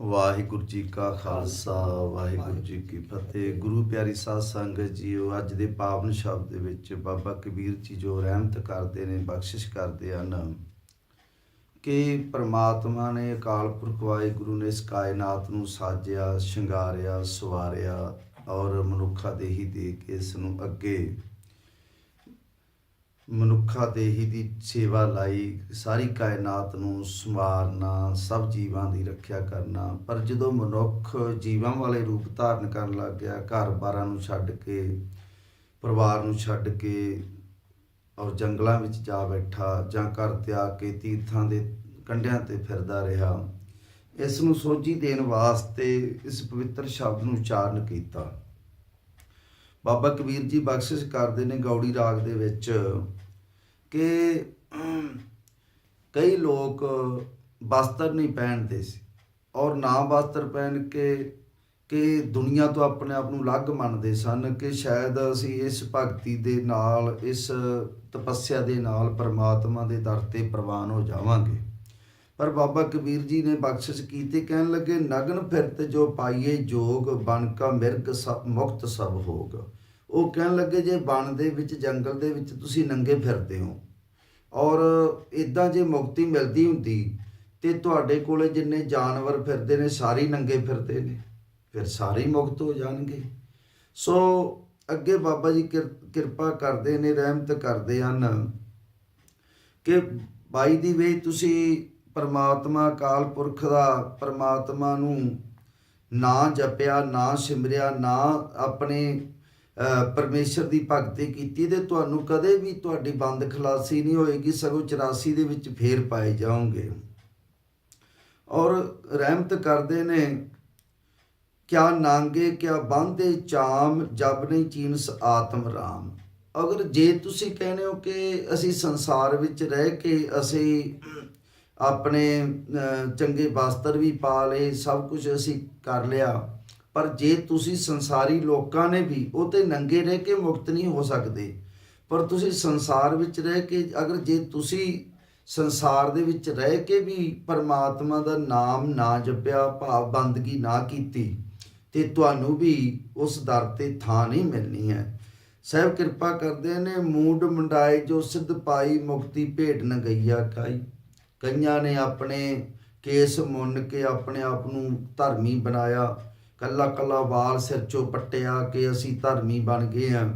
ਵਾਹਿਗੁਰੂ ਜੀ ਕਾ ਖਾਲਸਾ ਵਾਹਿਗੁਰੂ ਜੀ ਕੀ ਫਤਿਹ। ਗੁਰੂ ਪਿਆਰੀ ਸਾਧ ਸੰਗਤ ਜੀਓ ਅੱਜ ਦੇ ਪਾਵਨ ਸ਼ਬਦ ਦੇ ਵਿੱਚ ਬਾਬਾ ਕਬੀਰ ਜੀ ਜੋ ਰਹਿਮਤ ਕਰਦੇ ਨੇ ਬਖਸ਼ਿਸ਼ ਕਰਦੇ ਹਨ ਕਿ ਪ੍ਰਮਾਤਮਾ ਨੇ ਅਕਾਲ ਪੁਰਖ ਵਾਹਿਗੁਰੂ ਨੇ ਇਸ ਕਾਇਨਾਤ ਨੂੰ ਸਾਜਿਆ ਸ਼ਿੰਗਾਰਿਆ ਸਵਾਰਿਆ ਔਰ ਮਨੁੱਖਾ ਦੇਹੀ ਦੇ ਕੇ ਇਸ ਨੂੰ ਅੱਗੇ ਮਨੁੱਖਾ ਦੇਹੀ ਦੀ ਸੇਵਾ ਲਈ, ਸਾਰੀ ਕਾਇਨਾਤ ਨੂੰ ਸੰਵਾਰਨਾ, ਸਭ ਜੀਵਾਂ ਦੀ ਰੱਖਿਆ ਕਰਨਾ। ਪਰ ਜਦੋਂ ਮਨੁੱਖ ਜੀਵਾਂ ਵਾਲੇ ਰੂਪ ਧਾਰਨ ਕਰਨ ਲੱਗ ਗਿਆ, ਘਰ-ਬਾਰਾਂ ਨੂੰ ਛੱਡ ਕੇ, ਪਰਿਵਾਰ ਨੂੰ ਛੱਡ ਕੇ ਔਰ ਜੰਗਲਾਂ ਵਿੱਚ ਜਾ ਬੈਠਾ ਜਾਂ ਘਰ 'ਤੇ ਆ ਕੇ ਤੀਰਥਾਂ ਦੇ ਕੰਢਿਆਂ ਤੇ ਫਿਰਦਾ ਰਿਹਾ, ਇਸ ਨੂੰ ਸੋਝੀ ਦੇਣ ਵਾਸਤੇ ਇਸ ਪਵਿੱਤਰ ਸ਼ਬਦ ਨੂੰ ਉਚਾਰਨ ਕੀਤਾ। ਬਾਬਾ ਕਬੀਰ ਜੀ ਬਖਸ਼ਿਸ਼ ਕਰਦੇ ਨੇ ਗੌੜੀ ਰਾਗ ਦੇ ਵਿੱਚ ਕਿ ਕਈ ਲੋਕ ਵਸਤਰ ਨਹੀਂ ਪਹਿਨਦੇ ਸੀ ਔਰ ਨਾ ਵਸਤਰ ਪਹਿਨ ਕੇ ਕਿ ਦੁਨੀਆ ਤੋਂ ਆਪਣੇ ਆਪ ਨੂੰ ਅਲੱਗ ਮੰਨਦੇ ਸਨ ਕਿ ਸ਼ਾਇਦ ਅਸੀਂ ਇਸ ਭਗਤੀ ਦੇ ਨਾਲ, ਇਸ ਤਪੱਸਿਆ ਦੇ ਨਾਲ ਪਰਮਾਤਮਾ ਦੇ ਦਰ ਤੇ ਪ੍ਰਵਾਨ ਹੋ ਜਾਵਾਂਗੇ। ਪਰ ਬਾਬਾ ਕਬੀਰ ਜੀ ਨੇ ਬਖਸ਼ਿਸ਼ ਕੀਤੀ, ਕਹਿਣ ਲੱਗੇ, ਨਗਨ ਫਿਰਤ ਜੋ ਪਾਈਏ ਜੋਗ, ਬਨ ਕਾ ਮਿਰਗ ਸਭ ਮੁਕਤ ਸਭ ਹੋਗ। ਉਹ ਕਹਿਣ ਲੱਗੇ, ਜੇ ਬਨ ਦੇ ਵਿੱਚ, ਜੰਗਲ ਦੇ ਵਿੱਚ ਤੁਸੀਂ ਨੰਗੇ ਫਿਰਦੇ ਹੋ ਔਰ ਇਦਾਂ ਜੇ ਮੁਕਤੀ ਮਿਲਦੀ ਹੁੰਦੀ ਤੇ ਤੁਹਾਡੇ ਕੋਲੇ ਜਿੰਨੇ ਜਾਨਵਰ ਫਿਰਦੇ ਨੇ, ਸਾਰੇ ਨੰਗੇ ਫਿਰਦੇ ਨੇ, ਫਿਰ ਸਾਰੇ ਮੁਕਤ ਹੋ ਜਾਣਗੇ। ਸੋ ਅੱਗੇ ਬਾਬਾ ਜੀ ਕਿਰ- ਕਿਰਪਾ ਕਰਦੇ ਨੇ, ਰਹਿਮਤ ਕਰਦੇ ਹਨ ਕਿ ਬਾਈ ਦੀ ਵੇ ਤੁਸੀਂ ਪਰਮਾਤਮਾ, ਅਕਾਲ ਪੁਰਖ ਦਾ ਪਰਮਾਤਮਾ ਨੂੰ ਨਾ ਜਪਿਆ, ਨਾ ਸਿਮਰਿਆ, ਨਾ ਆਪਣੇ ਪਰਮੇਸ਼ਰ ਦੀ ਭਗਤੀ ਕੀਤੀ ਤੇ ਤੁਹਾਨੂੰ ਕਦੇ ਵੀ ਤੁਹਾਡੀ ਬੰਦ ਖਲਾਸੀ ਨਹੀਂ ਹੋਏਗੀ, ਸਗੋਂ 84 ਦੇ ਵਿੱਚ ਫੇਰ ਪਾਏ ਜਾਓਗੇ। ਔਰ ਰਹਿਮਤ ਕਰਦੇ ਨੇ, ਕਿਆ ਨਾਂਗੇ, ਕਿਆ ਬੰਦੇ ਚਾਮ, ਜਬ ਨਹੀਂ ਚੀਨਸ ਆਤਮ ਰਾਮ। ਅਗਰ ਜੇ ਤੁਸੀਂ ਕਹਿੰਦੇ ਹੋ ਕਿ ਅਸੀਂ ਸੰਸਾਰ ਵਿੱਚ ਰਹਿ ਕੇ ਅਸੀਂ ਆਪਣੇ ਚੰਗੇ ਵਸਤਰ ਵੀ ਪਾ ਲਏ, ਸਭ ਕੁਝ ਅਸੀਂ ਕਰ ਲਿਆ ਪਰ ਜੇ ਤੁਸੀਂ ਸੰਸਾਰੀ ਲੋਕਾਂ ਨੇ ਵੀ ਉਹ ਤੇ ਨੰਗੇ ਰਹਿ ਕੇ ਮੁਕਤ ਨਹੀਂ ਹੋ ਸਕਦੇ, ਪਰ ਤੁਸੀਂ ਸੰਸਾਰ ਵਿੱਚ ਰਹਿ ਕੇ, ਅਗਰ ਜੇ ਤੁਸੀਂ ਸੰਸਾਰ ਦੇ ਵਿੱਚ ਰਹਿ ਕੇ ਵੀ ਪਰਮਾਤਮਾ ਦਾ ਨਾਮ ਨਾ ਜਪਿਆ, ਭਾਵ ਬੰਦਗੀ ਨਾ ਕੀਤੀ, ਤੇ ਤੁਹਾਨੂੰ ਵੀ ਉਸ ਦਰ ਤੇ ਥਾਂ ਨਹੀਂ ਮਿਲਣੀ ਹੈ। ਸਹਿਬ ਕਿਰਪਾ ਕਰਦੇ ਨੇ, ਮੂਡ ਮੁੰਡਾਏ ਜੋ ਸਿੱਧ ਪਾਈ ਮੁਕਤੀ ਭੇਟ ਨ ਗਈਆ ਕਾਈ। ਕਈਆਂ ਨੇ ਆਪਣੇ ਕੇਸ ਮੁੰਨ ਕੇ ਆਪਣੇ ਆਪ ਨੂੰ ਧਰਮੀ ਬਣਾਇਆ ਕੱਲਾ ਕੱਲਾ ਵਾਲ ਸਿਰ ਚੋਂ ਪੱਟਿਆ ਕਿ ਅਸੀਂ ਧਰਮੀ ਬਣ ਗਏ ਹਾਂ।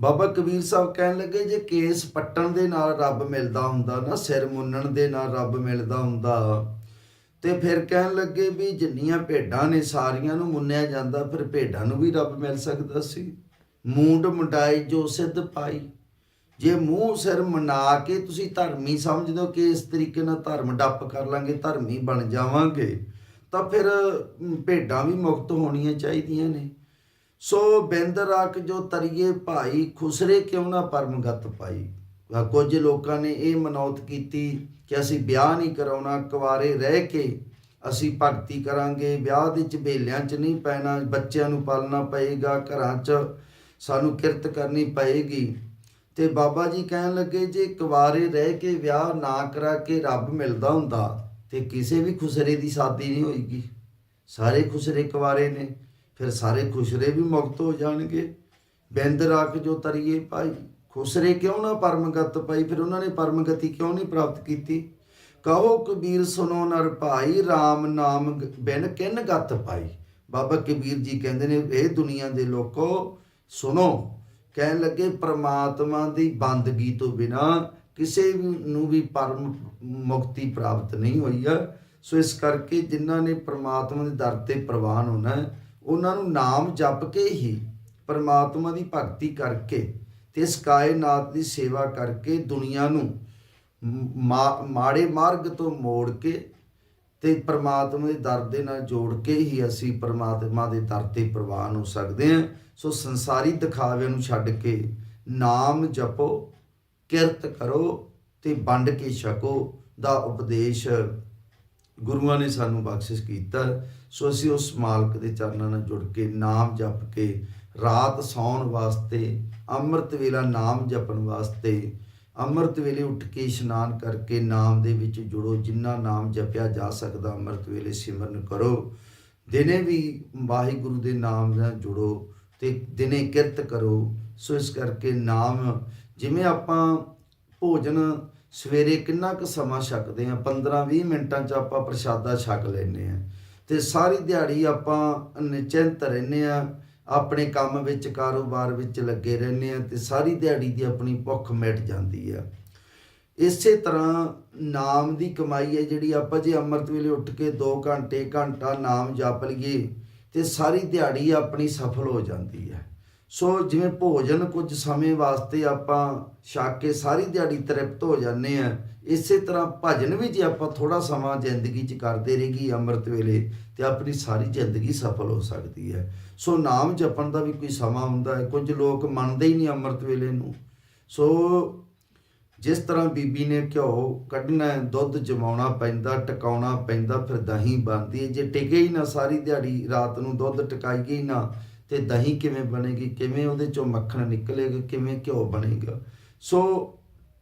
ਬਾਬਾ ਕਬੀਰ ਸਾਹਿਬ ਕਹਿਣ ਲੱਗੇ, ਜੇ ਕੇਸ ਪੱਟਣ ਦੇ ਨਾਲ ਰੱਬ ਮਿਲਦਾ ਹੁੰਦਾ ਨਾ, ਸਿਰ ਮੁੰਨਣ ਦੇ ਨਾਲ ਰੱਬ ਮਿਲਦਾ ਹੁੰਦਾ, ਤੇ ਫਿਰ ਕਹਿਣ ਲੱਗੇ ਵੀ ਜਿੰਨੀਆਂ ਭੇਡਾਂ ਨੇ ਸਾਰੀਆਂ ਨੂੰ ਮੁੰਨਿਆ ਜਾਂਦਾ, ਫਿਰ ਭੇਡਾਂ ਨੂੰ ਵੀ ਰੱਬ ਮਿਲ ਸਕਦਾ ਸੀ। ਮੂੰਡ ਮੁੰਡਾਈ ਜੋ ਸਿੱਧ ਪਾਈ। ਜੇ ਮੂੰਹ ਸਿਰ ਮਨਾ ਕੇ ਤੁਸੀਂ ਧਰਮੀ ਸਮਝਦੇ ਹੋ ਕਿ ਇਸ ਤਰੀਕੇ ਨਾਲ ਧਰਮ ਡੱਪ ਕਰ ਲਾਂਗੇ, ਧਰਮੀ ਬਣ ਜਾਵਾਂਗੇ। ਤਾਂ ਫਿਰ ਭੇਡਾਂ ਵੀ ਮੁਕਤ ਹੋਣੀਆਂ ਚਾਹੀਦੀਆਂ ਨੇ। ਸੋ ਬਿੰਦ ਰੱਖ ਜੋ ਤਰੀਏ ਭਾਈ, ਖੁਸਰੇ ਕਿਉਂ ਨਾ ਪਰਮਗਤ ਪਾਈ? ਕੁਝ ਲੋਕਾਂ ਨੇ ਇਹ ਮਨੌਤ ਕੀਤੀ ਕਿ ਅਸੀਂ ਵਿਆਹ ਨਹੀਂ ਕਰਾਉਣਾ ਕੁਆਰੇ ਰਹਿ ਕੇ ਅਸੀਂ ਭਗਤੀ ਕਰਾਂਗੇ। ਵਿਆਹ ਦੇ ਝਬੇਲਿਆਂ 'ਚ ਨਹੀਂ ਪੈਣਾ, ਬੱਚਿਆਂ ਨੂੰ ਪਾਲਣਾ ਪਏਗਾ, ਘਰਾਂ 'ਚ ਸਾਨੂੰ ਕਿਰਤ ਕਰਨੀ ਪਏਗੀ। ਤੇ ਬਾਬਾ ਜੀ ਕਹਿਣ ਲੱਗੇ, ਜੇ ਕੁਵਾਰੇ ਰਹਿ ਕੇ ਵਿਆਹ ਨਾ ਕਰਾ ਕੇ ਰੱਬ ਮਿਲਦਾ ਹੁੰਦਾ ਤੇ ਕਿਸੇ ਵੀ ਖੁਸਰੇ ਦੀ ਸ਼ਾਦੀ ਨਹੀਂ ਹੋਏਗੀ ਸਾਰੇ ਖੁਸਰੇ ਕੁਵਾਰੇ ਨੇ, ਫਿਰ ਸਾਰੇ ਖੁਸਰੇ ਵੀ ਮੁਕਤ ਹੋ ਜਾਣਗੇ। ਬਿੰਦ ਰੱਖ ਜੋ ਤਰੀਏ ਭਾਈ, ਖੁਸਰੇ ਕਿਉਂ ਨਾ ਪਰਮਗਤ ਪਾਈ? ਫਿਰ ਉਹਨਾਂ ਨੇ ਪਰਮਗਤੀ ਕਿਉਂ ਨਹੀਂ ਪ੍ਰਾਪਤ ਕੀਤੀ? ਕਹੋ ਕਬੀਰ ਸੁਨੋ ਨਰ ਭਾਈ RAM ਨਾਮ ਬਿਨ ਕਿਨ ਗਤ ਪਾਈ? ਬਾਬਾ ਕਬੀਰ ਜੀ ਕਹਿੰਦੇ ਨੇ, ਇਹ ਦੁਨੀਆ ਦੇ ਲੋਕੋ ਸੁਣੋ। ਕਹਿਣ ਲੱਗੇ, ਪ੍ਰਮਾਤਮਾ ਦੀ ਬੰਦਗੀ ਤੋਂ ਬਿਨਾ ਕਿਸੇ ਨੂੰ ਵੀ ਪਰਮ ਮੁਕਤੀ ਪ੍ਰਾਪਤ ਨਹੀਂ ਹੋਈ ਆ। ਸੋ ਇਸ ਕਰਕੇ ਜਿਨ੍ਹਾਂ ਨੇ ਪ੍ਰਮਾਤਮਾ ਦੇ ਦਰ ਤੇ ਪ੍ਰਵਾਨ ਹੋਣਾ ਉਹਨਾਂ ਨੂੰ ਨਾਮ ਜਪ ਕੇ ਹੀ ਪ੍ਰਮਾਤਮਾ ਦੀ ਭਗਤੀ ਕਰਕੇ ਤੇ ਇਸ ਕਾਇਨਾਤ ਦੀ ਸੇਵਾ ਕਰਕੇ ਦੁਨੀਆ ਨੂੰ ਮਾ- ਮਾੜੇ ਮਾਰਗ ਤੋਂ ਮੋੜ ਕੇ ਤੇ ਪ੍ਰਮਾਤਮਾ ਦੇ ਦਰ ਦੇ ਨਾਲ ਜੋੜ ਕੇ ਹੀ ਅਸੀਂ ਪ੍ਰਮਾਤਮਾ ਦੇ ਦਰ ਤੇ ਪ੍ਰਵਾਨ ਹੋ ਸਕਦੇ ਹਾਂ। ਸੋ ਸੰਸਾਰੀ ਦਿਖਾਵੇ ਨੂੰ ਛੱਡ ਕੇ ਨਾਮ ਜਪੋ ਕਿਰਤ ਕਰੋ ਤੇ ਵੰਡ ਕੇ ਛਕੋ ਦਾ ਉਪਦੇਸ਼ ਗੁਰੂਆਂ ਨੇ ਸਾਨੂੰ ਬਖਸ਼ਿਸ਼ ਕੀਤਾ। ਸੋ ਅਸੀਂ ਉਸ ਮਾਲਕ ਦੇ ਚਰਨਾਂ ਨਾਲ ਜੁੜ ਕੇ ਨਾਮ ਜਪ ਕੇ ਰਾਤ ਸੌਣ ਵਾਸਤੇ, ਅੰਮ੍ਰਿਤ ਵੇਲਾ ਨਾਮ ਜਪਣ ਵਾਸਤੇ, ਅੰਮ੍ਰਿਤ ਵੇਲੇ ਉੱਠ ਕੇ ਇਸ਼ਨਾਨ ਕਰਕੇ ਨਾਮ ਦੇ ਵਿੱਚ ਜੁੜੋ, ਜਿੰਨਾ ਨਾਮ ਜਪਿਆ ਜਾ ਸਕਦਾ ਅੰਮ੍ਰਿਤ ਵੇਲੇ ਸਿਮਰਨ ਕਰੋ। ਦਿਨੇ ਵੀ ਵਾਹਿਗੁਰੂ ਦੇ ਨਾਮ ਨਾਲ ਜੁੜੋ ਤੇ ਦਿਨੇ ਕਿਰਤ ਕਰੋ। ਸੋ ਇਸ ਕਰਕੇ ਨਾਮ ਜਿਵੇਂ ਆਪਾਂ ਭੋਜਨ ਸਵੇਰੇ ਕਿੰਨਾ ਕੁ ਸਮਾਂ ਛਕਦੇ ਆ 15-20 ਮਿੰਟਾਂ 'ਚ ਆਪਾਂ ਪ੍ਰਸ਼ਾਦਾ ਛਕ ਲੈਨੇ ਆ ਤੇ ਸਾਰੀ ਦਿਹਾੜੀ ਆਪਾਂ ਨਿਚਿੰਤ ਰਹਿੰਦੇ ਆ ਆਪਣੇ ਕੰਮ ਵਿੱਚ, ਕਾਰੋਬਾਰ ਵਿੱਚ ਲੱਗੇ ਰਹਿੰਦੇ ਆ ਤੇ ਸਾਰੀ ਦਿਹਾੜੀ ਦੀ ਆਪਣੀ ਭੁੱਖ ਮਿਟ ਜਾਂਦੀ ਆ। ਇਸੇ ਤਰ੍ਹਾਂ ਨਾਮ ਦੀ ਕਮਾਈ ਹੈ ਜਿਹੜੀ ਆਪਾਂ ਜੇ ਅੰਮ੍ਰਿਤ ਵੇਲੇ ਉੱਠ ਕੇ 2 ਘੰਟੇ ਘੰਟਾ ਨਾਮ ਜਪ ਲਈਏ ਤੇ ਸਾਰੀ ਦਿਹਾੜੀ ਆਪਣੀ ਸਫਲ ਹੋ ਜਾਂਦੀ ਹੈ। ਸੋ ਜਿਵੇਂ ਭੋਜਨ ਕੁਝ ਸਮੇਂ ਵਾਸਤੇ ਆਪਾਂ ਛੱਕ ਕੇ ਸਾਰੀ ਦਿਹਾੜੀ ਤ੍ਰਿਪਤ ਹੋ ਜਾਂਦੇ ਆ, ਇਸੇ ਤਰ੍ਹਾਂ ਭਜਨ ਵੀ ਜੇ ਆਪਾਂ ਥੋੜਾ ਸਮਾਂ ਜ਼ਿੰਦਗੀ 'ਚ ਕਰਦੇ ਰਹੀਏ ਅੰਮ੍ਰਿਤ ਵੇਲੇ, ਤੇ ਆਪਣੀ ਸਾਰੀ ਜ਼ਿੰਦਗੀ ਸਫਲ ਹੋ ਸਕਦੀ ਹੈ। ਸੋ ਨਾਮ ਜਪਣ ਦਾ ਵੀ ਕੋਈ ਸਮਾਂ ਹੁੰਦਾ ਹੈ, ਕੁਝ ਲੋਕ ਮੰਨਦੇ ਹੀ ਨਹੀਂ ਅੰਮ੍ਰਿਤ ਵੇਲੇ ਨੂੰ। ਸੋ ਜਿਸ ਤਰ੍ਹਾਂ ਬੀਬੀ ਨੇ ਘਿਓ ਕੱਢਣਾ ਦੁੱਧ ਜਮਾਉਣਾ ਪੈਂਦਾ, ਟਿਕਾਉਣਾ ਪੈਂਦਾ, ਫਿਰ ਦਹੀਂ ਬਣਦੀ ਹੈ। ਜੇ ਟਿਕੇ ਹੀ ਨਾ ਸਾਰੀ ਦਿਹਾੜੀ, ਰਾਤ ਨੂੰ ਦੁੱਧ ਟਿਕਾਈਏ ਹੀ ਨਾ ਤੇ ਦਹੀਂ ਕਿਵੇਂ ਬਣੇਗੀ, ਕਿਵੇਂ ਉਹਦੇ ਚੋਂ ਮੱਖਣ ਨਿਕਲੇਗਾ, ਕਿਵੇਂ ਘਿਓ ਬਣੇਗਾ। ਸੋ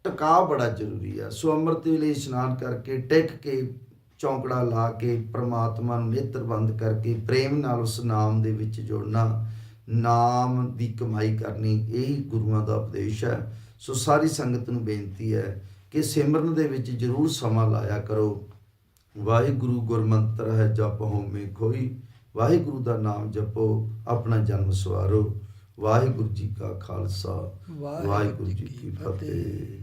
ਟਿਕਾ ਬੜਾ ਜ਼ਰੂਰੀ ਆ। ਸੋ ਅੰਮ੍ਰਿਤ ਵੇਲੇ ਇਸ਼ਨਾਨ ਕਰਕੇ, ਟਿਕ ਕੇ, ਚੌਂਕੜਾ ਲਾ ਕੇ, ਪ੍ਰਮਾਤਮਾ ਨੂੰ ਨੇਤਰ ਬੰਦ ਕਰਕੇ, ਪ੍ਰੇਮ ਨਾਲ ਉਸ ਨਾਮ ਦੇ ਵਿੱਚ ਜੋੜਨਾ, ਨਾਮ ਦੀ ਕਮਾਈ ਕਰਨੀ, ਇਹੀ ਗੁਰੂਆਂ ਦਾ ਉਪਦੇਸ਼ ਹੈ। ਸੋ ਸਾਰੀ ਸੰਗਤ ਨੂੰ ਬੇਨਤੀ ਹੈ ਕਿ ਸਿਮਰਨ ਦੇ ਵਿੱਚ ਜ਼ਰੂਰ ਸਮਾਂ ਲਾਇਆ ਕਰੋ। ਵਾਹਿਗੁਰੂ ਗੁਰਮੰਤਰ ਹੈ, ਜਪ ਹੋਮੇ ਕੋਈ ਵਾਹਿਗੁਰੂ ਦਾ ਨਾਮ ਜਪੋ ਆਪਣਾ ਜਨਮ ਸਵਾਰੋ। ਵਾਹਿਗੁਰੂ ਜੀ ਕਾ ਖਾਲਸਾ ਵਾਹਿਗੁਰੂ ਜੀ ਕੀ ਫਤਿਹ।